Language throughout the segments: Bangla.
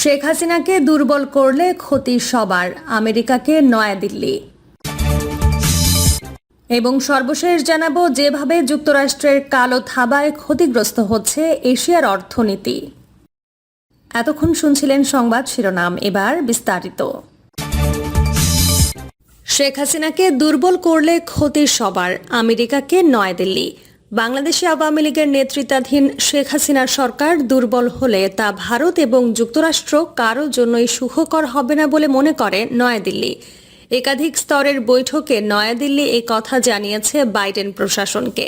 শেখ হাসিনাকে দুর্বল করলে ক্ষতি সবার, আমেরিকাকে নয়াদিল্লি। এবং সর্বশেষ জানাব, যেভাবে যুক্তরাষ্ট্রের কালো থাবায় ক্ষতিগ্রস্ত হচ্ছে এশিয়ার অর্থনীতি। এতক্ষণ শুনছিলেন সংবাদ শিরোনাম, এবার বিস্তারিত। শেখ হাসিনাকে দুর্বল করলে ক্ষতি সবার, আমেরিকাকে নয়াদিল্লি। বাংলাদেশে আওয়ামী লীগের নেতৃত্বাধীন শেখ হাসিনার সরকার দুর্বল হলে তা ভারত এবং যুক্তরাষ্ট্র কারও জন্যই সুখকর হবে না বলে মনে করে নয়াদিল্লি। একাধিক স্তরের বৈঠকে নয়াদিল্লি এই কথা জানিয়েছে বাইডেন প্রশাসনকে।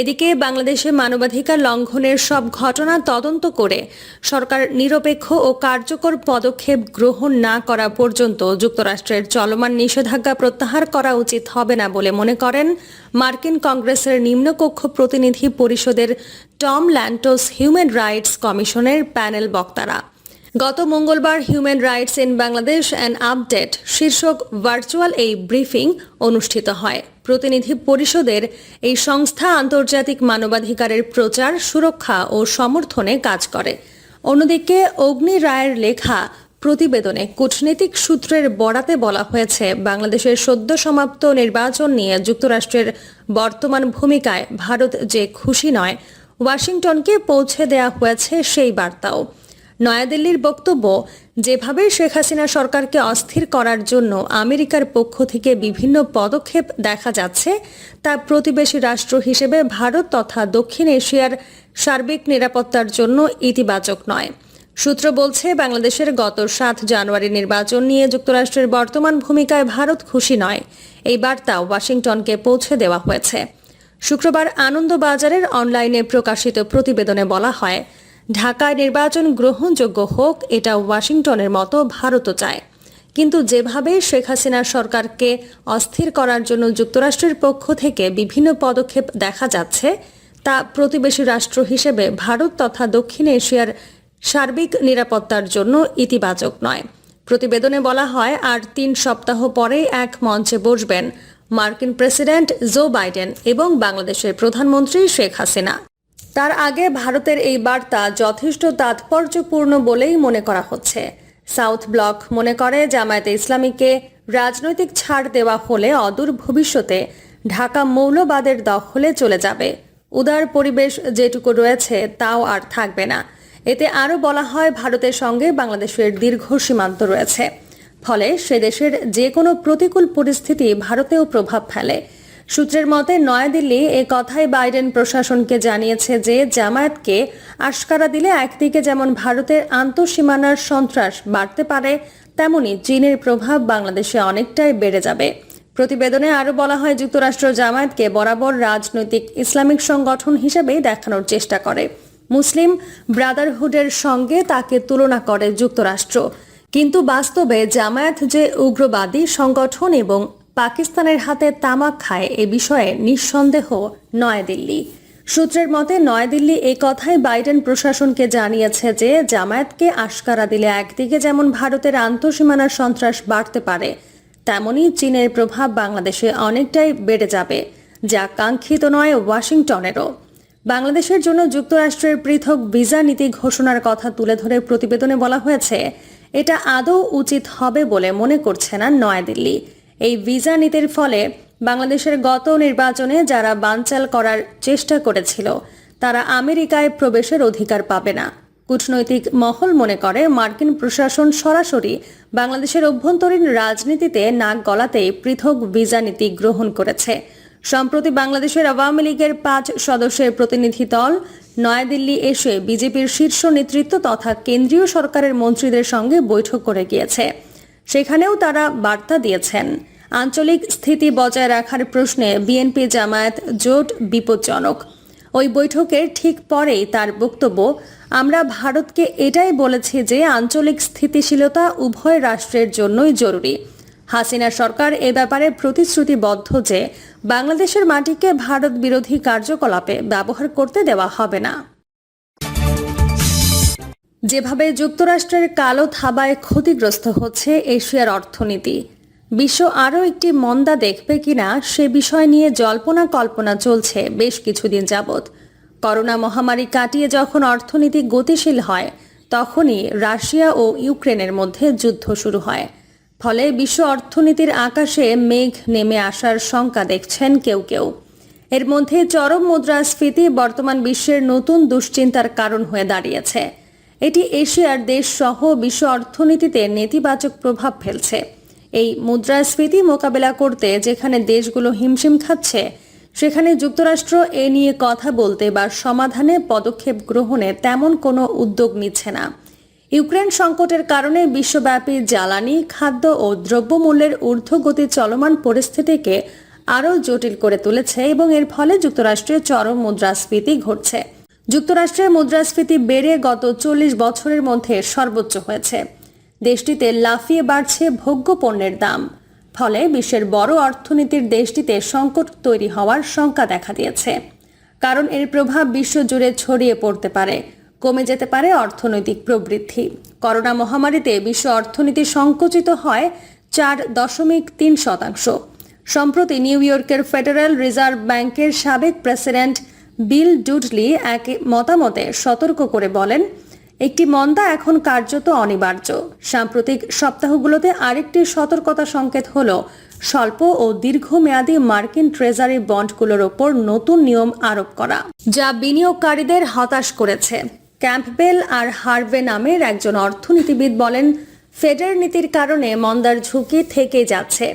এদিকে বাংলাদেশে মানবাধিকার লঙ্ঘনের সব ঘটনা তদন্ত করে সরকার নিরপেক্ষ ও কার্যকর পদক্ষেপ গ্রহণ না করা পর্যন্ত যুক্তরাষ্ট্রের চলমান নিষেধাজ্ঞা প্রত্যাহার করা উচিত হবে না বলে মনে করেন মার্কিন কংগ্রেসের নিম্নকক্ষ প্রতিনিধি পরিষদের টম ল্যান্টোস হিউম্যান রাইটস কমিশনের প্যানেল বক্তারা। গত মঙ্গলবার human rights in Bangladesh and update শীর্ষক ভার্চুয়াল এই ব্রিফিং অনুষ্ঠিত হয়। প্রতিনিধি পরিষদের এই সংস্থা আন্তর্জাতিক মানবাধিকারের প্রচার, সুরক্ষা ও সমর্থনে কাজ করে। অন্যদিকে অগ্নি রায়ের লেখা প্রতিবেদনে কূটনীতিক সূত্রের বরাতে বলা হয়েছে, বাংলাদেশের সদ্য সমাপ্ত নির্বাচন নিয়ে যুক্তরাষ্ট্রের বর্তমান ভূমিকায় ভারত যে খুশি নয়, ওয়াশিংটনকে পৌঁছে দেয়া হয়েছে সেই বার্তাও। নয়াদিল্লির বক্তব্য যেভাবে শেখ হাসিনা সরকারকে অস্থির করার জন্য আমেরিকার পক্ষ থেকে বিভিন্ন পদক্ষেপ দেখা যাচ্ছে, তা প্রতিবেশী রাষ্ট্র হিসেবে ভারত তথা দক্ষিণ এশিয়ার সার্বিক নিরাপত্তার জন্য ইতিবাচক নয়। সূত্র বলছে, বাংলাদেশের গত সাত জানুয়ারি নির্বাচন নিয়ে যুক্তরাষ্ট্রের বর্তমান ভূমিকায় ভারত খুশি নয়। এই বার্তা ওয়াশিংটনকে পৌঁছে দেওয়া হয়েছে। শুক্রবার আনন্দবাজারের অনলাইনে প্রকাশিত প্রতিবেদনে বলা হয় ঢাকায় নির্বাচন গ্রহণযোগ্য হোক, এটা ওয়াশিংটনের মতো ভারতও চায়। কিন্তু যেভাবে শেখ হাসিনার সরকারকে অস্থির করার জন্য যুক্তরাষ্ট্রের পক্ষ থেকে বিভিন্ন পদক্ষেপ দেখা যাচ্ছে, তা প্রতিবেশী রাষ্ট্র হিসেবে ভারত তথা দক্ষিণ এশিয়ার সার্বিক নিরাপত্তার জন্য ইতিবাচক নয়। প্রতিবেদনে বলা হয়, আর তিন সপ্তাহ পরেই এক মঞ্চে বসবেন মার্কিন প্রেসিডেন্ট জো বাইডেন এবং বাংলাদেশের প্রধানমন্ত্রী শেখ হাসিনা। তার আগে ভারতের এই বার্তা যথেষ্ট তাৎপর্যপূর্ণ বলেই মনে করা হচ্ছে। সাউথ ব্লক মনে করে জামায়াতে ইসলামীকে রাজনৈতিক ছাড় দেওয়া হলে অদূর ভবিষ্যতে ঢাকা মৌলবাদের দখলে চলে যাবে। উদার পরিবেশ যেটুকু রয়েছে তাও আর থাকবে না। এতে আরও বলা হয়, ভারতের সঙ্গে বাংলাদেশের দীর্ঘ সীমান্ত রয়েছে। ফলে সে দেশের যে কোনো প্রতিকূল পরিস্থিতি ভারতেও প্রভাব ফেলে। সূত্রের মতে, নয়াদিল্লি এ কথাই বাইডেন প্রশাসনকে জানিয়েছে যে জামায়াতকে আশকারা দিলে একদিকে যেমন ভারতের আন্তঃসীমানার সন্ত্রাস বাড়তে পারে, তেমনি চীনের প্রভাব বাংলাদেশে অনেকটাই বেড়ে যাবে। প্রতিবেদনে আরও বলা হয়, যুক্তরাষ্ট্র জামায়াতকে বরাবর রাজনৈতিক ইসলামিক সংগঠন হিসেবেই দেখানোর চেষ্টা করে। মুসলিম ব্রাদারহুডের সঙ্গে তাকে তুলনা করে যুক্তরাষ্ট্র। কিন্তু বাস্তবে জামায়াত যে উগ্রবাদী সংগঠন এবং পাকিস্তানের হাতে তামাক খায় এ বিষয়ে নিঃসন্দেহ নয়াদিল্লি। সূত্রের মতে, নয়াদিল্লি এই কথাই বাইডেন প্রশাসনকে জানিয়েছে যে জামায়াতকে আশকারা দিলে একদিকে যেমন ভারতের আন্তঃসীমানার সন্ত্রাস বাড়তে পারে, তেমনি চীনের প্রভাব বাংলাদেশে অনেকটাই বেড়ে যাবে, যা কাঙ্ক্ষিত নয় ওয়াশিংটনেরও। বাংলাদেশের জন্য যুক্তরাষ্ট্রের পৃথক ভিসা নীতি ঘোষণার কথা তুলে ধরে প্রতিবেদনে বলা হয়েছে, এটা আদৌ উচিত হবে বলে মনে করছে না নয়াদিল্লি। এই ভিসা নীতির ফলে বাংলাদেশের গত নির্বাচনে যারা বানচাল করার চেষ্টা করেছিল, তারা আমেরিকায় প্রবেশের অধিকার পাবে না। কূটনৈতিক মহল মনে করে মার্কিন প্রশাসন সরাসরি বাংলাদেশের অভ্যন্তরীণ রাজনীতিতে নাক গলাতেই পৃথক ভিসা নীতি গ্রহণ করেছে। সম্প্রতি বাংলাদেশের আওয়ামী লীগের পাঁচ সদস্যের প্রতিনিধি দল নয়াদিল্লি এসে বিজেপির শীর্ষ নেতৃত্ব তথা কেন্দ্রীয় সরকারের মন্ত্রীদের সঙ্গে বৈঠক করে গিয়েছে। সেখানেও তারা বার্তা দিয়েছেন। আঞ্চলিক স্থিতি বজায় রাখার প্রশ্নে বিএনপি জামায়াত জোট বিপজ্জনক। ওই বৈঠকের ঠিক পরেই তার বক্তব্য, আমরা ভারতকে এটাই বলেছি যে আঞ্চলিক স্থিতিশীলতা উভয় রাষ্ট্রের জন্যই জরুরি। হাসিনা সরকার এ ব্যাপারে প্রতিশ্রুতিবদ্ধ যে বাংলাদেশের মাটিকে ভারত বিরোধী কার্যকলাপে ব্যবহার করতে দেওয়া হবে না। যেভাবে যুক্তরাষ্ট্রের কালো থাবায় ক্ষতিগ্রস্ত হচ্ছে এশিয়ার অর্থনীতি, বিশ্ব আরও একটি মন্দা দেখবে কিনা সে বিষয় নিয়ে জল্পনা কল্পনা চলছে বেশ কিছুদিন যাবৎ। করোনা মহামারী কাটিয়ে যখন অর্থনীতি গতিশীল হয়, তখনই রাশিয়া ও ইউক্রেনের মধ্যে যুদ্ধ শুরু হয়। ফলে বিশ্ব অর্থনীতির আকাশে মেঘ নেমে আসার শঙ্কা দেখছেন কেউ কেউ। এর মধ্যে চরম মুদ্রাস্ফীতি বর্তমান বিশ্বের নতুন দুশ্চিন্তার কারণ হয়ে দাঁড়িয়েছে। এটি এশিয়ার দেশ সহ বিশ্ব অর্থনীতিতে নেতিবাচক প্রভাব ফেলছে। এই মুদ্রাস্ফীতি মোকাবেলা করতে যেখানে দেশগুলো হিমশিম খাচ্ছে, সেখানে যুক্তরাষ্ট্র এ নিয়ে কথা বলতে বা সমাধানে পদক্ষেপ গ্রহণে তেমন কোনো উদ্যোগ নিচ্ছে না। ইউক্রেন সংকটের কারণে বিশ্বব্যাপী জ্বালানি, খাদ্য ও দ্রব্যমূল্যের ঊর্ধ্বগতি চলমান পরিস্থিতিকে আরও জটিল করে তুলেছে এবং এর ফলে যুক্তরাষ্ট্রের চরম মুদ্রাস্ফীতি ঘটছে। যুক্তরাষ্ট্রের মুদ্রাস্ফীতি বেড়ে গত চল্লিশ বছরের মধ্যে সর্বোচ্চ হয়েছে। দেশটিতে লাফিয়ে বাড়ছে ভোগ্য পণ্যের দাম। ফলে বিশ্বের বড় অর্থনীতির দেশটিতে সংকট তৈরি হওয়ার শঙ্কা দেখা দিয়েছে। কারণ এর প্রভাব বিশ্বজুড়ে ছড়িয়ে পড়তে পারে। কমে যেতে পারে অর্থনৈতিক প্রবৃদ্ধি। করোনা মহামারীতে বিশ্ব অর্থনীতি সংকুচিত হয় চার দশমিক তিন শতাংশ। সম্প্রতি নিউ ইয়র্কের ফেডারেল রিজার্ভ ব্যাংকের সাবেক প্রেসিডেন্ট বিল ডুডলি এক মতামতে সতর্ক করে বলেন, একটি মন্দা এখন কার্যত অনিবার্য। সাম্প্রতিক সপ্তাহগুলোতে আরেকটি সতর্কতা সংকেত হল, স্বল্প ও দীর্ঘমেয়াদী মার্কিন ট্রেজারি বন্ডগুলোর ওপর নতুন নিয়ম আরোপ করা, যা বিনিয়োগকারীদের হতাশ করেছে। ক্যাম্পবেল আর হার্ভে নামের একজন অর্থনীতিবিদ বলেন, ফেডার নীতির কারণে মন্দার ঝুঁকি থেকে যাচ্ছে।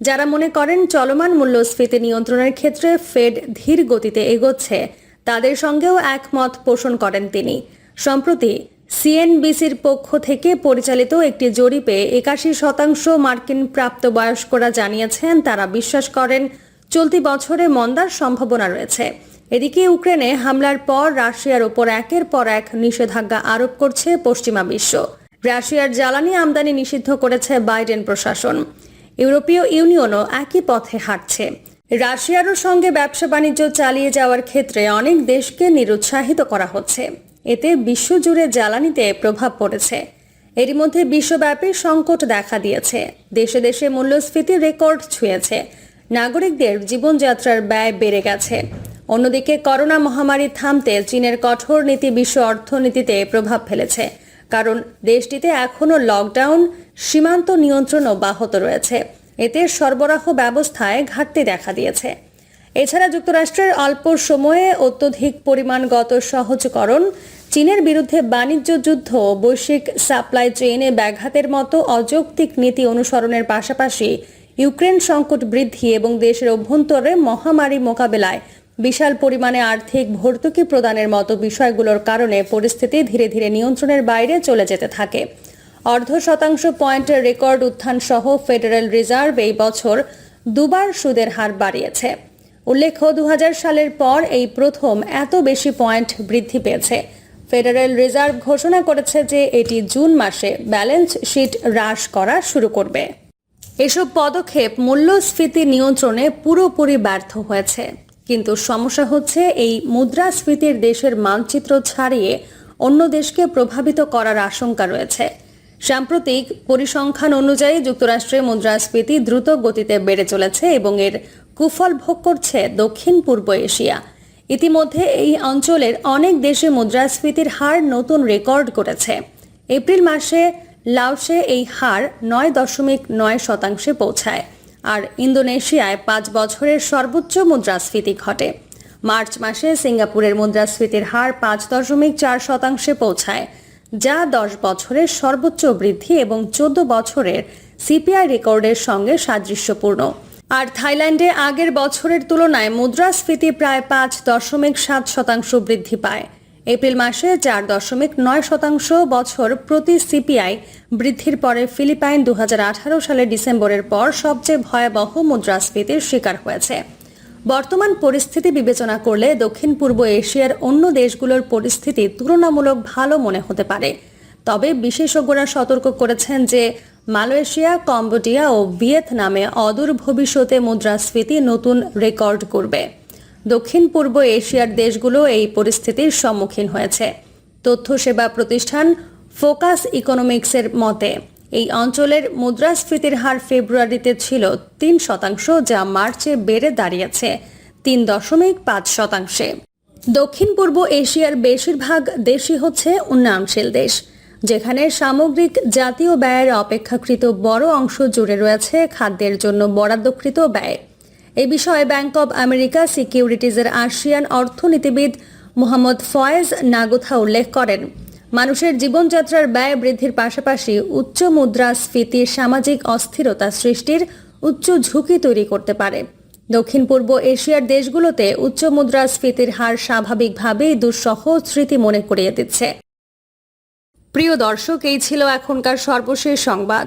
যারা মনে করেন চলমান মূল্যস্ফীতি নিয়ন্ত্রণের ক্ষেত্রে ফেড ধীর গতিতে এগোচ্ছে, তাদের সঙ্গেও একমত পোষণ করেন তিনি। সম্প্রতি সিএনবিসির পক্ষ থেকে পরিচালিত একটি জরিপে একাশি শতাংশ মার্কিন প্রাপ্তবয়স্করা জানিয়েছেন, তারা বিশ্বাস করেন চলতি বছরে মন্দার সম্ভাবনা রয়েছে। এদিকে ইউক্রেনে হামলার পর রাশিয়ার ওপর একের পর এক নিষেধাজ্ঞা আরোপ করছে পশ্চিমা বিশ্ব। রাশিয়ার জ্বালানি আমদানি নিষিদ্ধ করেছে বাইডেন প্রশাসন। ইউরোপীয় ইউনিয়নও একই পথে হাঁটছে। রাশিয়ারও সঙ্গে ব্যবসা বাণিজ্য চালিয়ে যাওয়ার ক্ষেত্রে অনেক দেশকে নিরুৎসাহিত করা হচ্ছে। এতে বিশ্বজুড়ে জ্বালানিতে প্রভাব পড়েছে। এরই মধ্যে বিশ্বব্যাপী সংকট দেখা দিয়েছে। দেশে দেশে মূল্যস্ফীতি রেকর্ড ছুঁয়েছে। নাগরিকদের জীবনযাত্রার ব্যয় বেড়ে গেছে। অন্যদিকে করোনা মহামারী থামতে চীনের কঠোর নীতি বিশ্ব অর্থনীতিতে প্রভাব ফেলেছে। কারণ দেশটিতে এখনও লকডাউন, সীমান্ত নিয়ন্ত্রণ অব্যাহত রয়েছে। এতে সরবরাহ ব্যবস্থায় ঘাটতি দেখা দিয়েছে। এছাড়া যুক্তরাষ্ট্রের অল্প সময়ে অত্যধিক পরিমাণগত সহজকরণ, চীনের বিরুদ্ধে বাণিজ্য যুদ্ধ বৈশ্বিক সাপ্লাই চেইনে ব্যাঘাতের মতো অযৌক্তিক নীতি অনুসরণের পাশাপাশি ইউক্রেন সংকট বৃদ্ধি এবং দেশের অভ্যন্তরে মহামারী মোকাবেলায় বিশাল পরিমাণে আর্থিক ভর্তুকি প্রদানের মতো বিষয়গুলোর কারণে পরিস্থিতি ধীরে ধীরে নিয়ন্ত্রণের বাইরে চলে যেতে থাকে। অর্ধ শতাংশ পয়েন্টের রেকর্ড উত্থান সহ ফেডারেল রিজার্ভ এই বছর দুবার সুদের হার বাড়িয়েছে। উল্লেখ্য দু হাজার সালের পর এই প্রথম এত বেশি পয়েন্ট বৃদ্ধি পেয়েছে। ফেডারেল রিজার্ভ ঘোষণা করেছে যে এটি জুন মাসে ব্যালেন্স শিট হ্রাস করা শুরু করবে। এসব পদক্ষেপ মূল্যস্ফীতি নিয়ন্ত্রণে পুরোপুরি ব্যর্থ হয়েছে। কিন্তু সমস্যা হচ্ছে এই মুদ্রাস্ফীতির দেশের মানচিত্র ছাড়িয়ে অন্য দেশকে প্রভাবিত করার আশঙ্কা রয়েছে। সাম্প্রতিক পরিসংখ্যান অনুযায়ী যুক্তরাষ্ট্রে মুদ্রাস্ফীতি দ্রুত গতিতে বেড়ে চলেছে এবং এর কুফল ভোগ করছে দক্ষিণ পূর্ব এশিয়া। ইতিমধ্যে এই অঞ্চলের অনেক দেশে মুদ্রাস্ফীতির হার নতুন রেকর্ড করেছে। এপ্রিল মাসে লাওসে এই হার নয় দশমিক নয় শতাংশে পৌঁছায়। আর ইন্দোনেশিয়ায় পাঁচ বছরের সর্বোচ্চ মুদ্রাস্ফীতি ঘটে। মার্চ মাসে সিঙ্গাপুরের মুদ্রাস্ফীতির হার পাঁচ দশমিক চার শতাংশে পৌঁছায়, যা দশ বছরের সর্বোচ্চ বৃদ্ধি এবং চোদ্দ বছরের সিপিআই রেকর্ডের সঙ্গে সাদৃশ্যপূর্ণ। আর থাইল্যান্ডে আগের বছরের তুলনায় মুদ্রাস্ফীতি প্রায় পাঁচ দশমিক সাত শতাংশ বৃদ্ধি পায়। এপ্রিল মাসে চার দশমিক নয় শতাংশ বছর প্রতি সিপিআই বৃদ্ধির পরে ফিলিপাইন দুহাজার আঠারো সালের ডিসেম্বরের পর সবচেয়ে ভয়াবহ মুদ্রাস্ফীতির শিকার হয়েছে। বর্তমান পরিস্থিতি বিবেচনা করলে দক্ষিণ পূর্ব এশিয়ার অন্য দেশগুলোর পরিস্থিতি তুলনামূলক ভালো মনে হতে পারে। তবে বিশেষজ্ঞরা সতর্ক করেছেন যে মালয়েশিয়া, কম্বোডিয়া ও ভিয়েতনামে অদূর ভবিষ্যতে মুদ্রাস্ফীতি নতুন রেকর্ড করবে। দক্ষিণ পূর্ব এশিয়ার দেশগুলো এই পরিস্থিতির সম্মুখীন হয়েছে। তথ্য সেবা প্রতিষ্ঠান ফোকাস ইকোনমিক্সের মতে, এই অঞ্চলের মুদ্রাস্ফীতির হার ফেব্রুয়ারিতে ছিল তিন শতাংশ, যা মার্চে বেড়ে দাঁড়িয়েছে তিন দশমিক পাঁচ শতাংশে। দক্ষিণ পূর্ব এশিয়ার বেশিরভাগ দেশই হচ্ছে উন্নয়নশীল দেশ, যেখানে সামগ্রিক জাতীয় ব্যয়ের অপেক্ষাকৃত বড় অংশ জুড়ে রয়েছে খাদ্যের জন্য বরাদ্দকৃত ব্যয়। এ বিষয়ে ব্যাংক অব আমেরিকা সিকিউরিটিজের আশিয়ান অর্থনীতিবিদ মোহাম্মদ ফয়েজ নাগুথা উল্লেখ করেন। মানুষের জীবনযাত্রার ব্যয় বৃদ্ধির পাশাপাশি উচ্চ মুদ্রাস্ফীতি, সামাজিক অস্থিরতা সৃষ্টির উচ্চ ঝুঁকি তৈরি করতে পারে। দক্ষিণ পূর্ব এশিয়ার দেশগুলোতে উচ্চ মুদ্রাস্ফীতির হার স্বাভাবিকভাবেই দুঃসহ স্মৃতি মনে করিয়ে দিচ্ছে। প্রিয় দর্শক, এই ছিল এখনকার সর্বশেষ সংবাদ।